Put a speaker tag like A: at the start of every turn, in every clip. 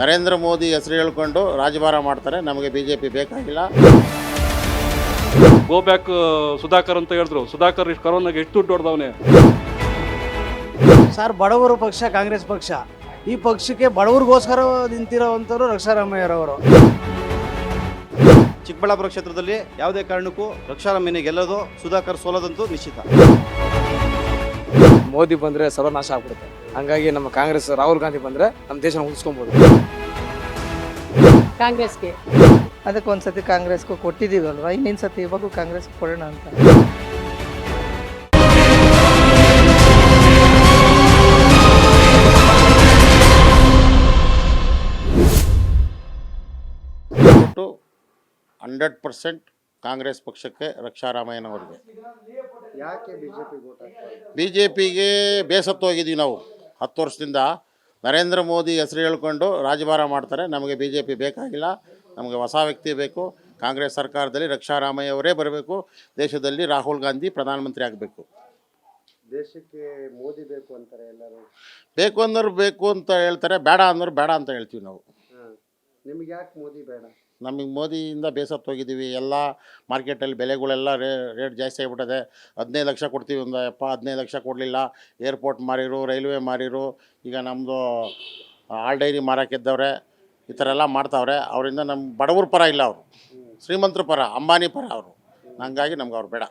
A: ನರೇಂದ್ರ ಮೋದಿ ಹೆಸರು ಹೇಳ್ಕೊಂಡು ರಾಜಭಾರ ಮಾಡ್ತಾರೆ. ನಮಗೆ ಬಿ ಜೆ ಪಿ ಬೇಕಾಗಿಲ್ಲ
B: ಗೋ ಬ್ಯಾಕ್ ಸುಧಾಕರ್ ಅಂತ ಹೇಳಿದ್ರು. ಸುಧಾಕರ್ ಇಷ್ಟು ಕರೋನಾಗೆ ಎಷ್ಟು ದುಡ್ಡು ಹೊಡೆದವನೇ?
C: ಸರ್ ಬಡವರು ಪಕ್ಷ ಕಾಂಗ್ರೆಸ್ ಪಕ್ಷ. ಈ ಪಕ್ಷಕ್ಕೆ ಬಡವರಿಗೋಸ್ಕರ ನಿಂತಿರೋವಂಥವ್ರು ರಕ್ಷಾರಾಮಯ್ಯರವರು.
D: ಚಿಕ್ಕಬಳ್ಳಾಪುರ ಕ್ಷೇತ್ರದಲ್ಲಿ ಯಾವುದೇ ಕಾರಣಕ್ಕೂ ರಕ್ಷಾರಾಮಯ್ಯನ ಗೆಲ್ಲೋದು ಸುಧಾಕರ್ ಸೋಲೋದಂತೂ ನಿಶ್ಚಿತ.
E: ಮೋದಿ ಬಂದರೆ ಸರ್ವನಾಶ ಆಗ್ಬಿಡುತ್ತೆ. ಹಂಗಾಗಿ ನಮ್ಮ ಕಾಂಗ್ರೆಸ್ ರಾಹುಲ್ ಗಾಂಧಿ ಬಂದರೆ ನಮ್ಮ ದೇಶನ ಉಳಿಸ್ಕೊಬೋದು.
F: ಕಾಂಗ್ರೆಸ್ಗೆ?
G: ಅದಕ್ಕೆ ಒಂದ್ಸತಿ ಕಾಂಗ್ರೆಸ್ಗೂ ಕೊಟ್ಟಿದ್ದೀವಲ್ವಾ? ಇನ್ನೊಂದು ಸತಿ ಇವಾಗೂ ಕಾಂಗ್ರೆಸ್ ಕೊಡೋಣ ಅಂತ.
A: ಹಂಡ್ರೆಡ್ ಪರ್ಸೆಂಟ್ ಕಾಂಗ್ರೆಸ್ ಪಕ್ಷಕ್ಕೆ ರಕ್ಷಾರಾಮಯ್ಯನವರಿಗೆ. ಬಿ ಜೆ ಪಿಗೆ ಬೇಸತ್ತು ಹೋಗಿದ್ದೀವಿ ನಾವು. ಹತ್ತು ವರ್ಷದಿಂದ ನರೇಂದ್ರ ಮೋದಿ ಹೆಸರು ಹೇಳ್ಕೊಂಡು ರಾಜಭಾರ ಮಾಡ್ತಾರೆ. ನಮಗೆ ಬಿ ಜೆ ಪಿ ಬೇಕಾಗಿಲ್ಲ. ನಮಗೆ ಹೊಸ ವ್ಯಕ್ತಿ ಬೇಕು. ಕಾಂಗ್ರೆಸ್ ಸರ್ಕಾರದಲ್ಲಿ ರಕ್ಷಾರಾಮಯ್ಯ ಅವರೇ ಬರಬೇಕು. ದೇಶದಲ್ಲಿ ರಾಹುಲ್ ಗಾಂಧಿ ಪ್ರಧಾನಮಂತ್ರಿ ಆಗಬೇಕು.
H: ದೇಶಕ್ಕೆ ಮೋದಿ ಬೇಕು ಅಂತಾರೆ ಎಲ್ಲರೂ.
A: ಬೇಕು ಅಂದರು ಬೇಕು ಅಂತ ಹೇಳ್ತಾರೆ. ಬೇಡ ಅಂದರು ಬೇಡ ಅಂತ ಹೇಳ್ತೀವಿ ನಾವು.
H: ನಿಮ್ಗೆ ಯಾಕೆ ಮೋದಿ ಬೇಡ?
A: ನಮಗೆ ಮೋದಿಯಿಂದ ಬೇಸತ್ತು ಹೋಗಿದ್ದೀವಿ. ಎಲ್ಲ ಮಾರ್ಕೆಟಲ್ಲಿ ಬೆಲೆಗಳೆಲ್ಲ ರೇ ರೇಟ್ ಜಾಸ್ತಿ ಆಗಿಬಿಟ್ಟಿದೆ ಹದಿನೈದು ಲಕ್ಷ ಕೊಡ್ತೀವಿ ಒಂದು ಅಪ್ಪ ಹದಿನೈದು ಲಕ್ಷ ಕೊಡಲಿಲ್ಲ. ಏರ್ಪೋರ್ಟ್ ಮಾರಿರು ರೈಲ್ವೆ ಮಾರಿರು ಈಗ ನಮ್ಮದು ಆಲ್ ಡೈರಿ ಮಾರಕ್ಕಿದ್ದವ್ರೆ ಈ ಥರ ಎಲ್ಲ ಮಾಡ್ತಾವ್ರೆ. ಅವರಿಂದ ನಮ್ಮ ಬಡವ್ರ ಪರ ಇಲ್ಲ ಅವರು. ಶ್ರೀಮಂತರ ಪರ ಅಂಬಾನಿ ಪರ ಅವರು. ಹಂಗಾಗಿ ನಮ್ಗೆ ಅವ್ರು ಬೇಡ.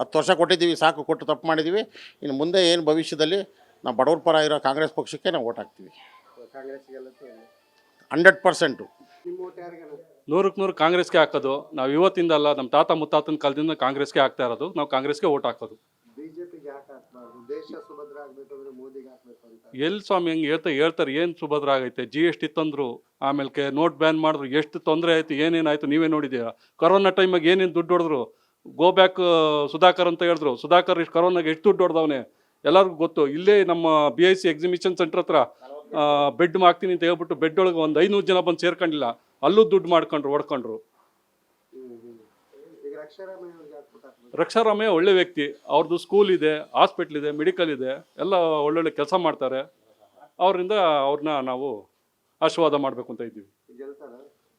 A: ಹತ್ತು ವರ್ಷ ಕೊಟ್ಟಿದ್ದೀವಿ ಸಾಕು ಕೊಟ್ಟು ತಪ್ಪು ಮಾಡಿದ್ದೀವಿ. ಇನ್ನು ಮುಂದೆ ಏನು ಭವಿಷ್ಯದಲ್ಲಿ ನಾವು ಬಡವ್ರ ಪರ ಇರೋ ಕಾಂಗ್ರೆಸ್ ಪಕ್ಷಕ್ಕೆ ನಾವು ಓಟ್ ಹಾಕ್ತೀವಿ. Hundred percent.
B: ನೂರಕ್ಕೆ ನೂರು ಕಾಂಗ್ರೆಸ್ಗೆ ಹಾಕೋದು. ನಾವು ಇವತ್ತಿಂದ ಅಲ್ಲ ನಮ್ಮ ತಾತ ಮುತ್ತಾತನ ಕಾಲದಿಂದ ಕಾಂಗ್ರೆಸ್ಗೆ ಹಾಕ್ತಾ ಇರೋದು. ನಾವು ಕಾಂಗ್ರೆಸ್ಗೆ ಓಟ್ ಹಾಕೋದು.
H: ಎಲ್
B: ಎಲ್ಲಿ ಸ್ವಾಮಿ ಹಂಗೆ ಹೇಳ್ತಾ ಹೇಳ್ತಾರೆ ಏನು ಸುಭದ್ರ ಆಗೈತೆ? ಜಿ ಎಸ್ ಟಿ ತಂದರು ಆಮೇಲೆ ನೋಟ್ ಬ್ಯಾನ್ ಮಾಡಿದ್ರು ಎಷ್ಟು ತೊಂದರೆ ಆಯಿತು ಏನೇನಾಯಿತು ನೀವೇ ನೋಡಿದ್ದೀರಾ? ಕೊರೋನಾ ಟೈಮಾಗ ಏನೇನು ದುಡ್ಡು ಹೊಡೆದ್ರು? ಗೋ ಬ್ಯಾಕ್ ಸುಧಾಕರ್ ಅಂತ ಹೇಳಿದ್ರು. ಸುಧಾಕರ್ ಇಷ್ಟು ಕರೋನಾಗೆ ಎಷ್ಟು ದುಡ್ಡು ಹೊಡೆದವನೇ? ಎಲ್ಲರಿಗೂ ಗೊತ್ತು. ಇಲ್ಲೇ ನಮ್ಮ B I C exhibition centre ಹತ್ರ ಬೆಡ್ ಮಾಡ್ತೀನಿ ಅಂತ ಹೇಳ್ಬಿಟ್ಟು ಬೆಡ್ ಒಳಗೆ ಒಂದು ಐನೂರು ಜನ ಬಂದು ಸೇರ್ಕೊಂಡಿಲ್ಲ. ಅಲ್ಲೂ ದುಡ್ಡು ಮಾಡ್ಕೊಂಡ್ರು ಹೊಡ್ಕೊಂಡ್ರು.
H: ರಕ್ಷಾರಾಮಯ್ಯ
B: ಒಳ್ಳೆ ವ್ಯಕ್ತಿ. ಅವ್ರದ್ದು ಸ್ಕೂಲ್ ಇದೆ ಹಾಸ್ಪಿಟ್ಲ್ ಇದೆ ಮೆಡಿಕಲ್ ಇದೆ ಎಲ್ಲ ಒಳ್ಳೊಳ್ಳೆ ಕೆಲಸ ಮಾಡ್ತಾರೆ. ಅವರಿಂದ ಅವ್ರನ್ನ ನಾವು ಆಶೀರ್ವಾದ ಮಾಡಬೇಕು ಅಂತ ಇದ್ದೀವಿ.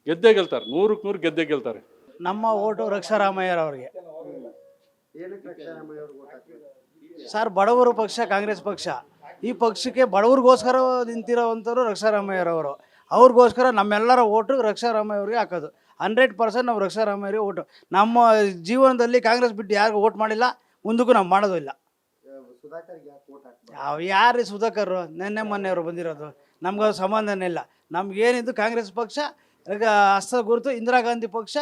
B: ಗೆದ್ದೇ ಗೆಲ್ತಾರೆ. ನೂರಕ್ಕೆ ನೂರು ಗೆದ್ದೇ ಗೆಲ್ತಾರೆ.
C: ನಮ್ಮ ಓಟು ರಕ್ಷಾರಾಮಯ್ಯರವ್ರಿಗೆ. ಸರ್ ಬಡವರು ಪಕ್ಷ ಕಾಂಗ್ರೆಸ್ ಪಕ್ಷ. ಈ ಪಕ್ಷಕ್ಕೆ ಬಡವ್ರಿಗೋಸ್ಕರ ನಿಂತಿರೋವಂಥವ್ರು ರಕ್ಷಾರಾಮಯ್ಯರವರು. ಅವ್ರಿಗೋಸ್ಕರ ನಮ್ಮೆಲ್ಲರ ಓಟು ರಕ್ಷಾರಾಮಯ್ಯವ್ರಿಗೆ ಹಾಕೋದು. ಹಂಡ್ರೆಡ್ ಪರ್ಸೆಂಟ್ ನಾವು ರಕ್ಷಾರಾಮಯ್ಯರಿಗೆ ಓಟು. ನಮ್ಮ ಜೀವನದಲ್ಲಿ ಕಾಂಗ್ರೆಸ್ ಬಿಟ್ಟು ಯಾರಿಗೂ ಓಟ್ ಮಾಡಿಲ್ಲ, ಮುಂದಕ್ಕೂ ನಾವು ಮಾಡೋದು ಇಲ್ಲ. ಯಾವ ಯಾರು ಸುಧಾಕರ್ ನಿನ್ನೆ ಮೊನ್ನೆಯವರು ಬಂದಿರೋದು. ನಮ್ಗೆ ಸಂಬಂಧನೇ ಇಲ್ಲ. ನಮ್ಗೇನಿದ್ದು ಕಾಂಗ್ರೆಸ್ ಪಕ್ಷ ಹಸ್ತ ಗುರುತು, ಇಂದಿರಾ ಗಾಂಧಿ ಪಕ್ಷ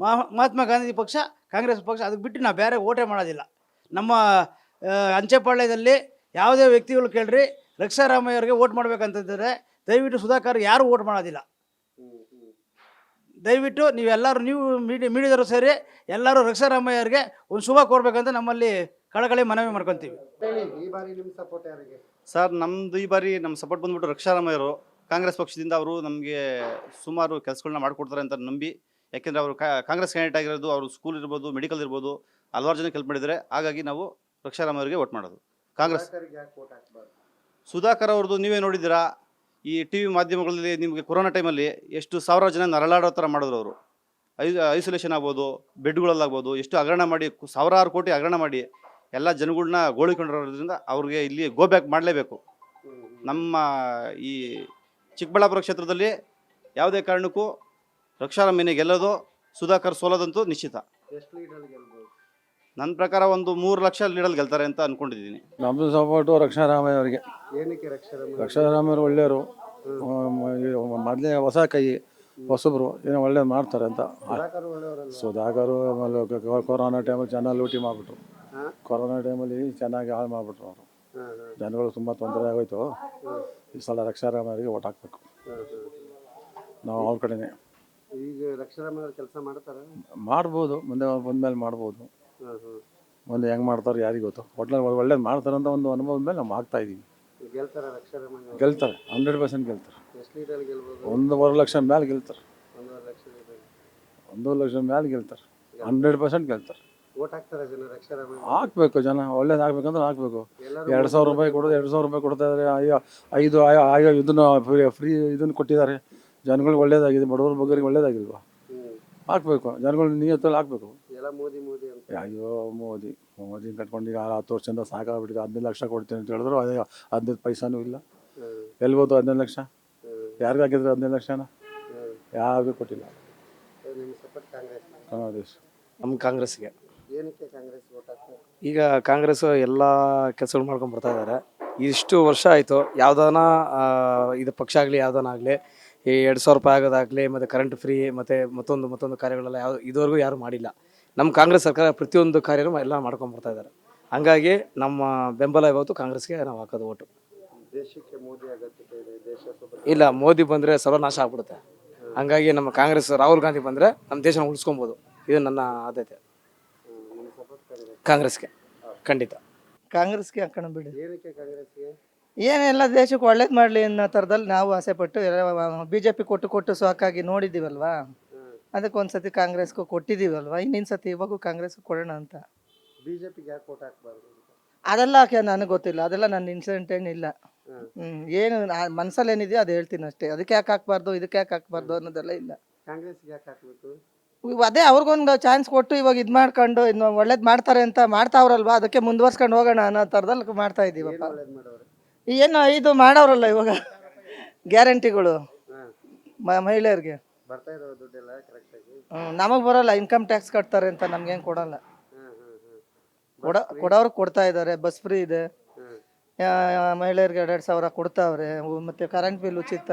C: ಮಹಾ- ಮಹಾತ್ಮ ಗಾಂಧಿ ಪಕ್ಷ, ಕಾಂಗ್ರೆಸ್ ಪಕ್ಷ, ಅದಕ್ಕೆ ಬಿಟ್ಟು ನಾವು ಬೇರೆ ಓಟೇ ಮಾಡೋದಿಲ್ಲ. ನಮ್ಮ ಅಂಚೆಪಾಳ್ಯದಲ್ಲಿ ಯಾವುದೇ ವ್ಯಕ್ತಿಗಳು ಕೇಳ್ರಿ ರಕ್ಷಾರಾಮಯ್ಯವ್ರಿಗೆ ಓಟ್ ಮಾಡ್ಬೇಕಂತಂದರೆ ದಯವಿಟ್ಟು ಸುಧಾಕರ್ ಯಾರು ಓಟ್ ಮಾಡೋದಿಲ್ಲ. ದಯವಿಟ್ಟು ನೀವೆಲ್ಲರೂ, ನೀವು ಮೀಡಿ ಮೀಡಿದರೂ ಸೇರಿ ಎಲ್ಲರೂ ರಕ್ಷಾರಾಮಯ್ಯವ್ರಿಗೆ ಒಂದು ಶುಭ ಕೋರ್ಬೇಕಂತ ನಮ್ಮಲ್ಲಿ ಕಳಕಳಿ ಮನವಿ ಮಾಡ್ಕೊತೀವಿ.
D: ಸರ್, ನಮ್ದು ಈ ಬಾರಿ ನಮ್ಮ ಸಪೋರ್ಟ್ ಬಂದ್ಬಿಟ್ಟು ರಕ್ಷಾರಾಮಯ್ಯರು ಕಾಂಗ್ರೆಸ್ ಪಕ್ಷದಿಂದ ಅವರು ನಮಗೆ ಸುಮಾರು ಕೆಲಸಗಳನ್ನ ಮಾಡಿಕೊಡ್ತಾರೆ ಅಂತ ನಂಬಿ, ಯಾಕೆಂದರೆ ಅವರು ಕಾಂಗ್ರೆಸ್ ಕ್ಯಾಂಡಿಡೇಟ್ ಆಗಿರೋದು, ಅವರು ಸ್ಕೂಲ್ ಇರ್ಬೋದು ಮೆಡಿಕಲ್ ಇರ್ಬೋದು, ಹಲವಾರು ಜನ ಕೆಲಸ ಮಾಡಿದರೆ ಹಾಗಾಗಿ ನಾವು ರಕ್ಷಾರಾಮಯ್ಯರಿಗೆ ವೋಟ್ ಮಾಡೋದು. ಕಾಂಗ್ರೆಸ್. ಸುಧಾಕರ್ ಅವ್ರದ್ದು ನೀವೇ ನೋಡಿದ್ದೀರಾ? ಈ ಟಿ ವಿ ಮಾಧ್ಯಮಗಳಲ್ಲಿ ನಿಮಗೆ ಕೊರೋನಾ ಟೈಮಲ್ಲಿ ಎಷ್ಟು ಸಾವಿರಾರು ಜನ ನರಳಾಡೋ ಥರ ಮಾಡಿದ್ರು ಅವರು. ಐ ಐಸೋಲೇಷನ್ ಆಗ್ಬೋದು ಬೆಡ್ಗಳಲ್ಲಾಗ್ಬೋದು ಎಷ್ಟು ಹಗರಣ ಮಾಡಿ ಸಾವಿರಾರು ಕೋಟಿ ಹಗರಣ ಮಾಡಿ ಎಲ್ಲ ಜನಗಳನ್ನ ಗೋಳಿಕೊಂಡಿರೋದ್ರಿಂದ ಅವ್ರಿಗೆ ಇಲ್ಲಿ ಗೋ ಬ್ಯಾಕ್ ಮಾಡಲೇಬೇಕು. ನಮ್ಮ ಈ ಚಿಕ್ಕಬಳ್ಳಾಪುರ ಕ್ಷೇತ್ರದಲ್ಲಿ ಯಾವುದೇ ಕಾರಣಕ್ಕೂ ರಕ್ಷಾರಾಮಯ್ಯನ ಗೆಲ್ಲೋದು ಸುಧಾಕರ್ ಸೋಲೋದಂತೂ ನಿಶ್ಚಿತ. ನನ್ನ ಪ್ರಕಾರ ಒಂದು ಮೂರು ಲಕ್ಷ ಲೀಡಲ್ಲಿ ಗೆಲ್ತಾರೆ ಅಂತ ಅನ್ಕೊಂಡಿದ್ದೀನಿ.
I: ನಮ್ಮದು ಸಪೋರ್ಟು ರಕ್ಷಣಾರಾಮಯ್ಯ ಅವರಿಗೆ.
H: ಏನಕ್ಕೆ
I: ರಕ್ಷಾರಾಮಯ್ಯರು ಒಳ್ಳೆಯವರು. ಮೊದಲೇ ಹೊಸ ಕೈ ಹೊಸಬ್ರು ಏನೋ ಒಳ್ಳೇದು ಮಾಡ್ತಾರೆ ಅಂತ.
H: ಸುಧಾಕರ್
I: ಆಮೇಲೆ ಕೊರೋನಾ ಟೈಮಲ್ಲಿ ಚೆನ್ನಾಗಿ ಲೂಟಿ ಮಾಡಿಬಿಟ್ರು? ಕೊರೋನಾ ಟೈಮಲ್ಲಿ ಚೆನ್ನಾಗಿ ಹಾಳು ಮಾಡಿಬಿಟ್ರು ಅವರು. ಜನಗಳು ತುಂಬ ತೊಂದರೆ ಆಗೋಯ್ತು. ಈ ಸಲ ರಕ್ಷಾರಾಮರಿಗೆ ಓಟ್ ಹಾಕ್ಬೇಕು. ನಾವು ಅವ್ರ ಕಡೆನೇ.
H: ಈಗ ರಕ್ಷಾರಾಮಯ್ಯ ಕೆಲಸ ಮಾಡ್ತಾರೆ?
I: ಮಾಡ್ಬೋದು ಮುಂದೆ ಬಂದ
H: ಮೇಲೆ ಮಾಡ್ಬೋದು.
I: ಮುಂದೆ ಹೆಂಗೆ ಮಾಡ್ತಾರೆ ಯಾರಿಗೆ ಗೊತ್ತು. ಒಟ್ನಲ್ಲಿ ಒಳ್ಳೇದು ಮಾಡ್ತಾರೆ ಅಂತ ಒಂದು ಅನುಭವದ ಮೇಲೆ ನಾವು ಆಗ್ತಾ ಇದ್ದೀವಿ
H: ಗೆಲ್ತಾರ
I: ಹಂಡ್ರೆಡ್ ಪರ್ಸೆಂಟ್ ಗೆಲ್ತಾರೆ.
H: ಎಷ್ಟು ಲೀಡರ್ ಗೆಲ್ಬೋದು?
I: ಒಂದೂವರೆ ಲಕ್ಷ ಮೇಲೆ ಗೆಲ್ತಾರೆ.
H: ಒಂದೂವರೆ ಲಕ್ಷ
I: ಒಂದೂವರೆ ಲಕ್ಷ ಮೇಲೆ ಗೆಲ್ತಾರೆ ಹಂಡ್ರೆಡ್ ಪರ್ಸೆಂಟ್ ಗೆಲ್ತಾರೆ.
H: ಹಾಕ್ತಾರೆ ಜನ
I: ಹಾಕ್ಬೇಕು ಜನ ಒಳ್ಳೇದು ಹಾಕ್ಬೇಕಂದ್ರೆ ಹಾಕ್ಬೇಕು. ಎರಡು ಸಾವಿರ ರೂಪಾಯಿ ಕೊಡೋದು ಎರಡು ಸಾವಿರ ರೂಪಾಯಿ ಕೊಡ್ತಾ ಇದ್ದಾರೆ ಅಯ್ಯೋ ಐದು ಆಯೋ ಆಯೋ ಇದನ್ನು ಫ್ರೀ ಫ್ರೀ ಇದನ್ನು ಕೊಟ್ಟಿದ್ದಾರೆ. ಜನಗಳಿಗೆ ಒಳ್ಳೇದಾಗಿದೆ ಬಡವ್ರ ಬಗ್ಗರಿಗೆ ಒಳ್ಳೇದಾಗಿಲ್ವಾ. ಹಾಕ್ಬೇಕು ಜನಗಳು ನಿಯತ್ತಲ್ಲಿ ಹಾಕ್ಬೇಕು.
H: ಎಲ್ಲ ಮೋದಿ ಮೋದಿ ಅಂತ.
I: ಅಯ್ಯೋ ಮೋದಿ ಮೋದಿ ಕಟ್ಕೊಂಡು ಈಗ ಹತ್ತು ವರ್ಷದಿಂದ ಸಾಕಾಗ್ಬಿಟ್ಟಿದೆ. ಹದಿನೈದು ಲಕ್ಷ ಕೊಡ್ತೀನಿ ಅಂತ ಹೇಳಿದ್ರು ಅದೇ ಹದಿನೈದು ಪೈಸಾನೂ ಇಲ್ಲ. ಹೋದ್ರು ಹದಿನೈದು ಲಕ್ಷ?
H: ಯಾರಿಗೂ
I: ಯಾರಿಗೆ ಹಾಕಿದ್ರು ಹದಿನೈದು ಲಕ್ಷನ. ಯಾರಿಗೂ ಕೊಟ್ಟಿಲ್ಲ.
H: ನಿಮ್ಮ ಸಪೋರ್ಟ್ ಕಾಂಗ್ರೆಸ್
I: ಕಾಂಗ್ರೆಸ್
E: ನಮ್ಮ ಕಾಂಗ್ರೆಸ್ಗೆ.
H: ಏನಕ್ಕೆ ಕಾಂಗ್ರೆಸ್ ವೋಟ್ ಹಾಕ್ತಾರೆ
E: ಈಗ ಕಾಂಗ್ರೆಸ್ ಎಲ್ಲ ಕೆಲಸಗಳು ಮಾಡ್ಕೊಂಡು ಬರ್ತಾ ಇದ್ದಾರೆ ಇಷ್ಟು ವರ್ಷ ಆಯಿತು ಯಾವ್ದಾನ ಇದು ಪಕ್ಷ ಆಗಲಿ ಯಾವ್ದಾನ ಆಗಲಿ ಈ ಎರಡು ಸಾವಿರ ರೂಪಾಯಿ ಆಗೋದಾಗಲಿ ಮತ್ತು ಕರೆಂಟ್ ಫ್ರೀ ಮತ್ತು ಮತ್ತೊಂದು ಮತ್ತೊಂದು ಕಾರ್ಯಗಳೆಲ್ಲ ಯಾವ ಇದುವರೆಗೂ ಯಾರೂ ಮಾಡಿಲ್ಲ. ನಮ್ಮ ಕಾಂಗ್ರೆಸ್ ಸರ್ಕಾರ ಪ್ರತಿಯೊಂದು ಕಾರ್ಯನೂ ಎಲ್ಲ ಮಾಡ್ಕೊಂಡು ಬರ್ತಾ ಇದ್ದಾರೆ. ಹಂಗಾಗಿ ನಮ್ಮ ಬೆಂಬಲ ಇವತ್ತು ಕಾಂಗ್ರೆಸ್ಗೆ ನಾವು ಹಾಕೋದು ಓಟು.
H: ದೇಶಕ್ಕೆ ಮೋದಿ ಅಗತ್ಯತೆ ಇದೆ ದೇಶ
E: ಇಲ್ಲ ಮೋದಿ ಬಂದರೆ ಸರ್ವನಾಶ ಆಗ್ಬಿಡುತ್ತೆ. ಹಂಗಾಗಿ ನಮ್ಮ ಕಾಂಗ್ರೆಸ್ ರಾಹುಲ್ ಗಾಂಧಿ ಬಂದರೆ ನಮ್ಮ ದೇಶನ ಉಳಿಸ್ಕೊಬೋದು. ಇದು ನನ್ನ ಆದ್ಯತೆ.
H: ನಿಮ್ಮ ಸಪೋರ್ಟ್ ಕಾಂಗ್ರೆಸ್
E: ಕಾಂಗ್ರೆಸ್ಗೆ ಖಂಡಿತ.
G: ಕಾಂಗ್ರೆಸ್ಗೆ ಹಾಕೋಣ ಬಿಡಿ.
H: ಏನಕ್ಕೆ ಕಾಂಗ್ರೆಸ್ಗೆ?
G: ಏನೆಲ್ಲ ದೇಶಕ್ಕೆ ಒಳ್ಳೇದು ಮಾಡಲಿ ಅನ್ನೋ ಥರದಲ್ಲಿ ನಾವು ಆಸೆ ಪಟ್ಟು ಬಿ ಜೆ ಪಿ ಕೊಟ್ಟು ಕೊಟ್ಟು ಸಾಕಾಗಿ ನೋಡಿದ್ದೀವಲ್ವಾ? ಅದಕ್ಕೆ ಒಂದು ಸತಿ ಕಾಂಗ್ರೆಸ್ಗೂ ಕೊಟ್ಟಿದ್ದೀವಲ್ವ? ಇನ್ನಿನ ಸತಿ ಇವಾಗೂ ಕಾಂಗ್ರೆಸ್ಗೆ ಕೊಡೋಣ ಅಂತ.
H: ಬಿಜೆಪಿಗೆ ಯಾಕೆ ವೋಟ್ ಹಾಕ್ಬಾರ್ದು
G: ಅದೆಲ್ಲ ಕೆ- ನನಗೆ ಗೊತ್ತಿಲ್ಲ. ಅದೆಲ್ಲ ನನ್ನ ಇನ್ಸಿಡೆಂಟ್ ಏನಿಲ್ಲ.
H: ಹ್ಮ್.
G: ಹ್ಮ್. ಏನು ಮನಸ್ಸಲ್ಲಿ ಏನಿದೆಯೋ ಅದು ಹೇಳ್ತೀನಿ ಅಷ್ಟೇ. ಅದಕ್ಕೆ ಯಾಕೆ ಹಾಕ್ಬಾರ್ದು? ಇದಕ್ಕೆ ಯಾಕೆ ಹಾಕ್ಬಾರ್ದು ಅನ್ನೋದೆಲ್ಲ ಇಲ್ಲ.
H: ಕಾಂಗ್ರೆಸ್ಗೆ ಯಾಕೆ ಹಾಕ್ಬೇಕು?
G: ಇವ್ ಅದೇ ಅವ್ರಿಗೊಂದು ಚಾನ್ಸ್ ಕೊಟ್ಟು ಇವಾಗ ಇದು ಮಾಡ್ಕೊಂಡು ಇನ್ನು ಒಳ್ಳೇದು ಮಾಡ್ತಾರೆ ಅಂತ ಮಾಡ್ತಾವ್ರಲ್ವಾ? ಅದಕ್ಕೆ ಮುಂದುವರ್ಸ್ಕೊಂಡು ಹೋಗೋಣ ಅನ್ನೋ ಥರದಲ್ಲಿ ಮಾಡ್ತಾ ಇದ್ದೀವಪ್ಪ.
H: ಒಳ್ಳೇದು ಮಾಡೋರು?
G: ಏನು ಇದು ಮಾಡೋರಲ್ಲ ಇವಾಗ. ಗ್ಯಾರಂಟಿಗಳು. ಮಹಿಳೆಯರಿಗೆ.
H: ಬರ್ತಾ ಬರಲ್ಲ ದುಡ್ಡೆಲ್ಲ ಕರೆಕ್ಟಾಗಿ
G: ನಮಗೆ ಬರೋಲ್ಲ ಇನ್ಕಮ್ ಟ್ಯಾಕ್ಸ್ ಕಟ್ತಾರೆ ಅಂತ ನಮ್ಗೇನು ಕೊಡಲ್ಲ.
H: ಕೊಡೋರ್ ಹಾಂ ಹಾಂ
G: ಕೊಡ ಕೊಡೋರು ಕೊಡ್ತಾ ಇದ್ದಾರೆ ಬಸ್ ಫ್ರೀ ಇದೆ. ಆ, ಮಹಿಳೆಯರಿಗೆ ಎರಡೆರಡು ಸಾವಿರ ಕೊಡ್ತಾವ್ರೆ ಮತ್ತೆ ಕರೆಂಟ್ ಬಿಲ್ ಉಚಿತ.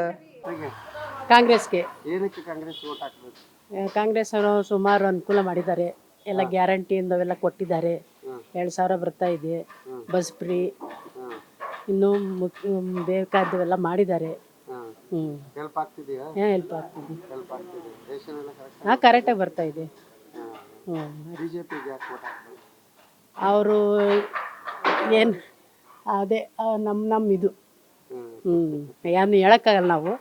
F: ಕಾಂಗ್ರೆಸ್ಗೆ.
H: ಏನಕ್ಕೆ ಕಾಂಗ್ರೆಸ್ ವೋಟ್ ಹಾಕ್ಬೇಕು?
F: ಆ, ಕಾಂಗ್ರೆಸ್ ಅವರು ಸುಮಾರು ಅನುಕೂಲ ಮಾಡಿದ್ದಾರೆ. ಎಲ್ಲ ಗ್ಯಾರಂಟಿಯಿಂದ ಅವೆಲ್ಲ ಕೊಟ್ಟಿದ್ದಾರೆ. ಎರಡು ಸಾವಿರ ಬರ್ತಾ ಇದೆ. ಬಸ್ ಫ್ರೀ ಇನ್ನೂ ಮುಕ್- ಬೇಕಾದವೆಲ್ಲ ಮಾಡಿದ್ದಾರೆ.
H: ಹೆಲ್ಪ್ ಆಗ್ತಿದೆಯಾ?
F: ಹೆಲ್ಪ್ ಆಗ್ತಿದೆ.
H: ಹೆಲ್ಪ್ ಆಗ್ತಿದೆ. ರೇಷನ್ ಎಲ್ಲ ಕರೆಕ್ಟ್
F: ಹಾಂ ಕರೆಕ್ಟಾಗಿ ಬರ್ತಾ ಇದೆ. ಹ್ಞೂ
H: ಬಿಜೆಪಿಗೆ ಯಾಕೆ ವೋಟ್ ಹಾಕ್ಬೇಕು?
F: ಅವರು ಏನು ಅದೇ ನಮ್ಮ ನಮ್ಮ ಇದು.
H: ಹ್ಞೂ
F: ಏನು ಹೇಳೋಕ್ಕಾಗಲ್ಲ ನಾವು.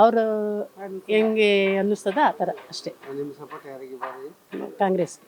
F: ಅವರು ಹೆಂಗೆ ಅನ್ನಿಸ್ತದ ಆ ಥರ ಅಷ್ಟೇ.
H: ನಿಮ್ಮ ಸಪೋರ್ಟ್ ಯಾರಿಗೆ ಕಾಂಗ್ರೆಸ್
F: ಕಾಂಗ್ರೆಸ್ಗೆ.